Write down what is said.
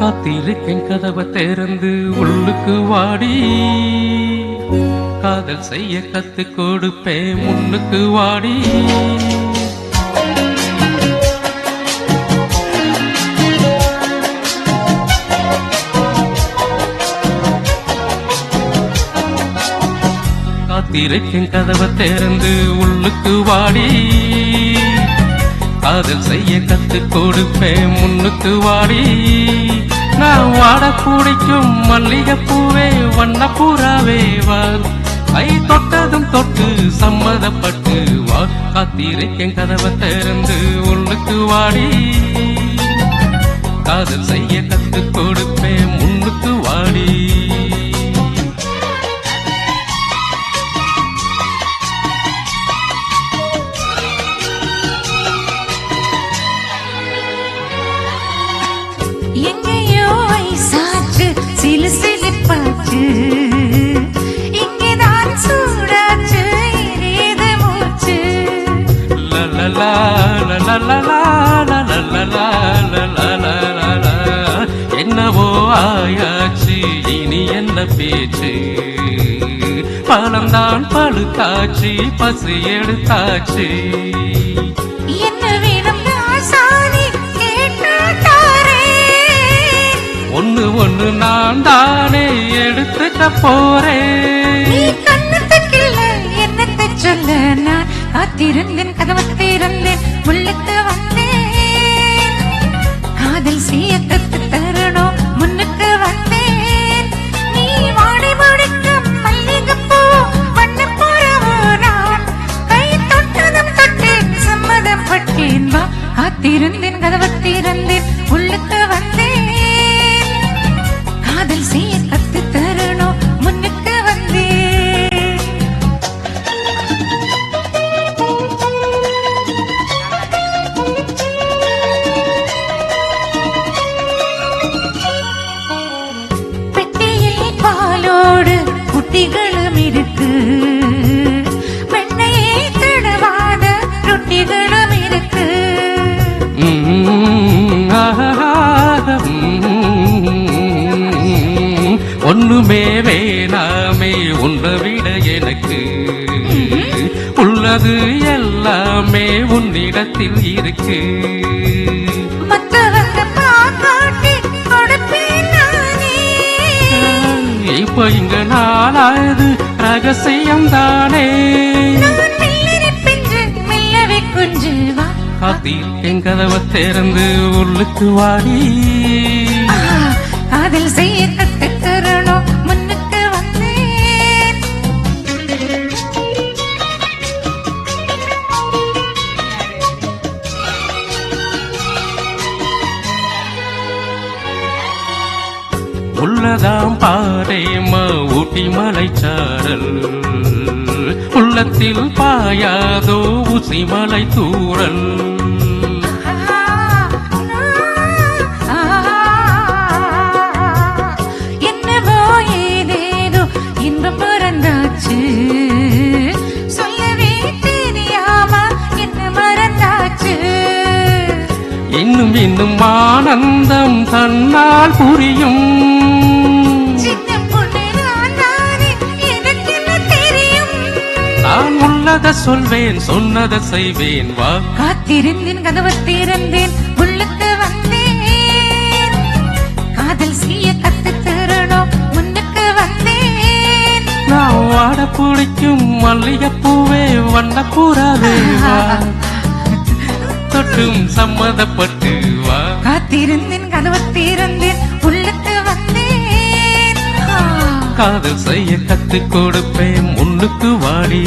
காத்திருக்கேன் கதவை திறந்து உள்ளுக்கு வாடி. காதல் செய்ய கத்து கொடுப்பேன் முன்னுக்கு வாடி. காத்திருக்கேன் கதவை திறந்து உள்ளுக்கு வாடி. காதல் செய்ய கத்து கொடுப்பேன். முன்னுக்கு வாடி. நான் வாட பிடிக்கும் மல்லிகைப்பூவே வண்ணப்பூராவே வார் கை தொட்டதும் தொட்டு சம்மதப்பட்டு வா. காத்திருக்கேன் கதவை திறந்து உள்ளுக்கு வாடி. காதல் செய்ய கத்து கொடுப்பேன். முன்னுக்கு வாடி. என்ன பேச்சு. பழம்தான் பழுத்தாச்சு பசி எடுத்தாச்சு. ஒண்ணு ஒண்ணு நான் தானே எடுத்துக்க போறேன். சொல்ல? நான் காத்திருந்தேன் கதவை திறந்தேன் வந்தேன். காதல் செய்ய തിരുന്തിൻ കഥവത്തി ஒன்றுமே வேணாமே உன்னை விட எனக்கு. உள்ளது எல்லாமே உன்னிடத்தில் இருக்கு. இப்ப இங்க நாளாவது ரகசியம் தானே காத்தி என் திறந்து உள்ளுக்கு வாடி. உள்ளதாம் பாறையம்மா ஊட்டி மலைச்சாரல் உள்ளத்தில் பாயாதோ ஊசி மலை தூரல் இன்னும் இன்னும் ஆனந்தம் தன்னால் புரியும். உள்ளத சொல்வேன் சொன்னதை செய்வேன். வா. காத்திருந்தேன் கதவை திறந்தேன் உள்ளுக்கு வந்தேன். காதல் செய்ய கத்து தரணும் முன்னுக்கு வந்தேன். நான் வாட பிடிக்கும் மல்லிகைப்பூவே வண்ணப்பூராவே வா. தொட்டும் சம்மதப்பட்டு வா. காத்திருந்தேன் கதவை திறந்தேன் உள்ளுக்கு வந்தேன். காதல் செய்ய கத்து கொடுப்பேன் முன்னுக்கு வாடி.